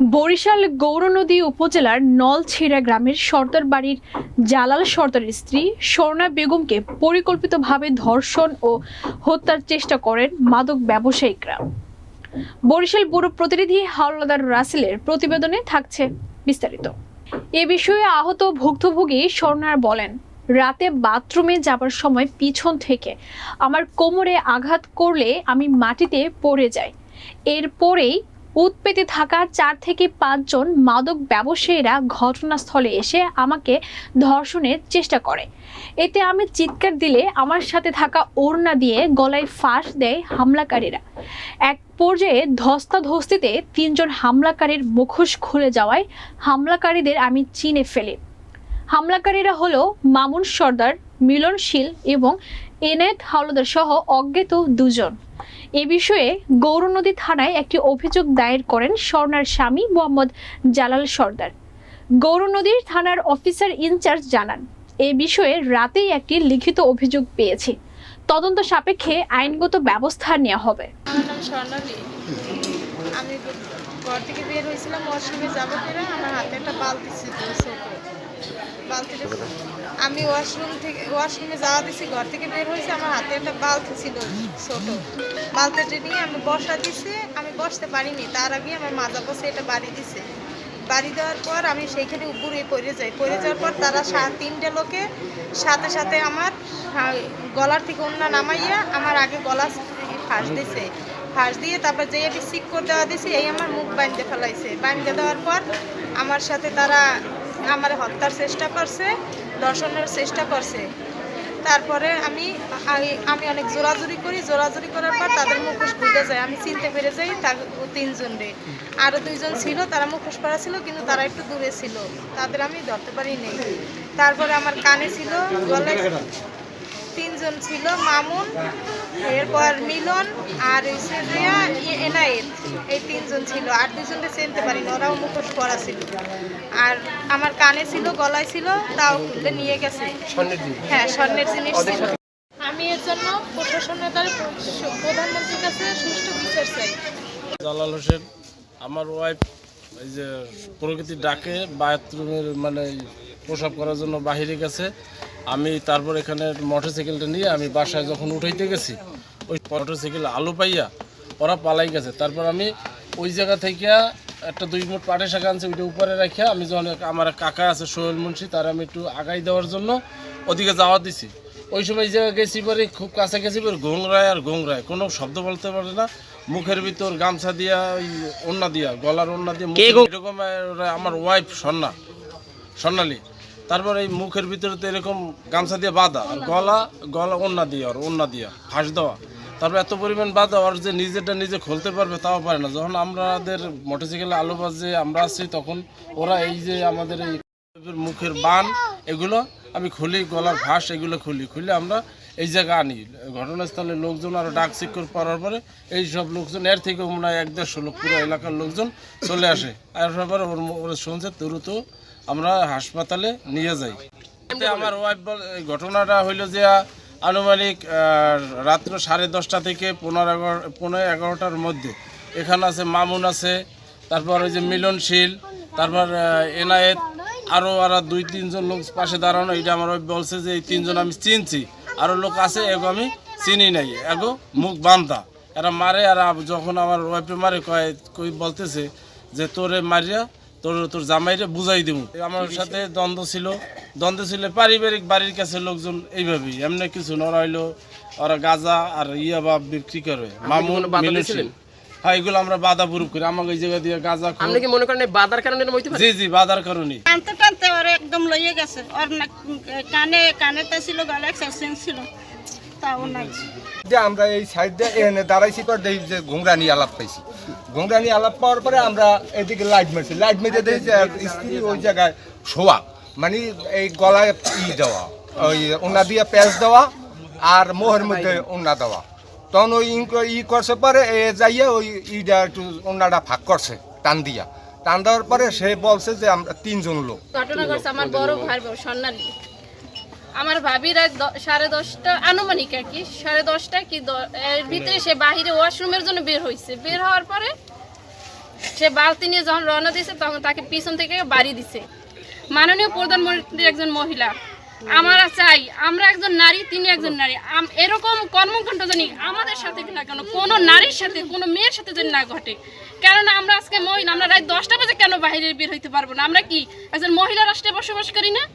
বরিশাল গৌরনদী উপজেলার নলছিড়া গ্রামের সর্দার বাড়ির জালাল সর্দারের স্ত্রী স্বর্ণা বেগমকে পরিকল্পিতভাবে ধর্ষণ ও হত্যার চেষ্টা করেন মাদক ব্যবসায়িকরা। বরিশাল ব্যুরো প্রতিনিধি হাওলাদার রাসেলের প্রতিবেদনে থাকছে বিস্তারিত। এ বিষয়ে আহত ভুক্তভোগী স্বর্ণার বলেন, রাতে বাথরুমে যাবার সময় পিছন থেকে আমার কোমরে আঘাত করলে আমি মাটিতে পড়ে যাই। এরপরেই উৎপেতে থাকা চার থেকে পাঁচজন মাদক ব্যবসায়ীরা ঘটনাস্থলে এসে আমাকে ধর্ষণের চেষ্টা করে। এতে আমি চিৎকার দিলে আমার সাথে থাকা ওড়না দিয়ে গলায় ফাঁস দেয় হামলাকারীরা। এক পর্যায়ে ধস্তাধস্তিতে তিনজন হামলাকারীর মুখোশ খুলে যাওয়ায় হামলাকারীদের আমি চিনে ফেলি। হামলাকারীরা হলো মামুন সর্দার, মিলনশীল এবং এনায়েত হাওলাদার সহ অজ্ঞাত দুজন। এ বিষয়ে গৌরনদী থানায় একটি অভিযোগ দায়ের করেন স্বর্ণার স্বামী মোহাম্মদ জালাল সর্দার। গৌরনদীর থানার অফিসার ইনচার্জ জানান, এ বিষয়ে রাতেই একটি লিখিত অভিযোগ পেয়েছি। তদন্ত সাপেক্ষে আইনগত ব্যবস্থা নেওয়া হবে। আমি ঘর থেকে বের হয়েছিলাম ওয়াশরুমে যাব আমার হাতে একটা বালতি ছিল আমি ওয়াশরুম থেকে ওয়াশরুমে যাওয়া দিছি, ঘর থেকে বের হয়েছি, আমার হাতে একটা বালতি ছিল ছোট। বালতিটা নিয়ে আমি বসা দিছি, আমি বসতে পারিনি। তার আগে আমার মাজা বসে এটা বাড়ি দিছে। বাড়ি দেওয়ার পর আমি সেইখানে উপরে পড়ে যাই। পড়ে যাওয়ার পর তারা তিনটে লোকে সাথে সাথে আমার গলার থেকে অন্য নামাইয়া আমার আগে গলা ফাঁস দিছে। ফাঁস দিয়ে তারপর যে আমি সিক করে দেওয়া দিছি, এই আমার মুখ বাঁধতে ফেলাইছে। বাঁধতে দেওয়ার পর আমার সাথে তারা আমার হত্যার চেষ্টা করছে, দর্শনের চেষ্টা করছে। তারপরে আমি আমি অনেক জোরাজুরি করি, জোরাজুরি করার পর তাদের মুখোশ খুলে যায়। আমি চিনতে পেরে যাই তার তিনজন রে। আরও দুইজন ছিল, তারা মুখোশ করা ছিল, কিন্তু তারা একটু দূরে ছিল। তাদের আমি ধরতে পারি নেই তারপরে আমার কানে ছিল গলায় তিনজন ছিল মামুন এরপর মিলন আর হচ্ছে যে ই- এনায়েত এই তিনজন ছিল। আর দুজনকে চিনতে পারি না ওরাও মুখোশ পরা ছিল। আর আমার কানে ছিল গলায় ছিল তাও খুলে নিয়ে গেছে। হ্যাঁ স্বর্ণের জিনিস ছিল। আমি এর জন্য প্রশাসনের দ্বারা প্রধানমন্ত্রীর কাছে সুষ্ঠু বিচার চাই। জালাল হোসেন আমার ওয়াইফ এই যে প্রকৃতির ডাকে বাথরুমের মানে প্রসাব করার জন্য বাহিরে গেছে। আমি তারপর এখানে মোটরসাইকেলটা নিয়ে আমি বাসায় যখন উঠাইতে গেছি ওই মোটরসাইকেল আলু পাইয়া ওরা পালাই গেছে। তারপর আমি ওই জায়গা থেকে একটা দুই মুঠ পাটের শাক আনছি ওইটা উপরে রাখিয়া আমি যখন আমার কাকা আছে সোহেল মুন্সি তার আমি একটু আগাই দেওয়ার জন্য ওদিকে যাওয়া দিছি। ওই সময় এই জায়গায় গেছি পরে খুব কাছে গেছি পরে ঘোংরায় আর ঘোংরায় কোনো শব্দ বলতে পারে না। মুখের ভিতর গামছা দিয়া ওই ওন্না দিয়া গলার ওন্না দিয়ে এরকম আমার ওয়াইফ সন্না স্বর্ণালী তারপর এই মুখের ভিতরে তো এরকম গামছা দিয়ে বাঁধা আর গলা গলা ওন্না দিয়ে আর ওন্না দিয়া, ফাঁস দেওয়া। তারপর এত পরিমাণ বাঁধা আর যে নিজেরটা নিজে খুলতে পারবে তাও পারে না। যখন আমাদের মোটরসাইকেলে আলো বাজে, আমরা আছি তখন ওরা এই যে আমাদের এই মুখের বান, এগুলো আমি খুলি, গলার ফাঁস এগুলো খুলি। খুলে আমরা এই জায়গা আনি। ঘটনাস্থলে লোকজন আরও ডাক চিক্কর পড়ার পরে এই সব লোকজন, এর থেকে মনে হয় এক দেড়শো লোক, পুরো এলাকার লোকজন চলে আসে। আসার পরে ওর ওরা শুনছে, দ্রুত আমরা হাসপাতালে নিয়ে যাই। আমার ওয়াইফ বল ঘটনাটা হইল যে আনুমানিক রাত্র সাড়ে দশটা থেকে পনেরো এগারো পনেরো এগারোটার মধ্যে। এখানে আছে মামুন আছে তারপর ওই যে মিলনশীল তারপর এনায়েত আরও আর দুই তিনজন লোক পাশে দাঁড়ানো। এটা আমার বলছে যে এই তিনজন আমি চিনছি। আরও লোক আছে এগো আমি চিনি নাই। এগো মুখ বান্ধা। এরা মারে আর যখন আমার ওয়াইফে মারে কয় কই বলতেছে যে তোরে মারিয়া তোর তোর জামাইরে বুঝাই দিব আমার সাথে দ্বন্দ্ব ছিল। দ্বন্দ্ব ছিল পারিবারিক বাড়ির কাছে লোকজন এইভাবেই এমনি কিছু না ওরা হইল ওরা গাজা আর ইয়া বা বিক্রি করে মামুন মিলনশীল হ্যাঁ এগুলো আমরা বাধা প্রুফ করি আমাকে এই জায়গা দিয়ে গাজা আপনি কি মনে করেন বাধার কারণে এরকম হইতে পারে? জি জি বাধার কারণে। টানতে টানতে ওরা একদম লইয়ে গেছে। ওর কানে কানেতে ছিল গলায় সেন্স ছিল। তাও নাই। যে আমরা এই সাইড দিয়ে এখানে দাঁড়াইছি পর দেখি যে ঘুংরানি আলাপ পাইছি। ঘুংরানি আলাপ পাওয়ার পরে আমরা এদিকে লাইট মারছি। লাইট মেরে দেখি যে স্ত্রী ওই জায়গায় শোয়া। মানে এই গলায় ই দেওয়া, ওই ওনা দিয়ে প্যাঁচ দেওয়া আর মোহের মধ্যে ওনা দেওয়া। তখন ওই ই করছে পরে এ যাইয়া ওই ইটা একটু ওনাটা ফাঁক করছে, টান দিয়া। টান দেওয়ার পরে সে বলছে যে আমরা তিনজন লোক। ঘটনা আমার বড় ভাই আমার ভাবিরা দ- সাড়ে দশটা আনুমানিক আর কি সাড়ে দশটা কি এর ভিতরে সে বাহিরে ওয়াশরুমের জন্য বের হয়েছে বের হওয়ার পরে সে বালতি নিয়ে যখন রওনা দিয়েছে তখন তাকে পিছন থেকে বাড়ি দিছে। মাননীয় প্রধানমন্ত্রী একজন মহিলা আমরা চাই আমরা একজন নারী তিনি একজন নারী। এরকম কর্মকাণ্ড জানি আমাদের সাথে কি না কেন কোনো নারীর সাথে কোনো মেয়ের সাথে যেন না ঘটে। কেননা আমরা আজকে মহিলা আমরা রাত দশটা বাজে কেন বাইরে বের হইতে পারব না? আমরা কি একজন মহিলা রাষ্ট্রে বসবাস করি না?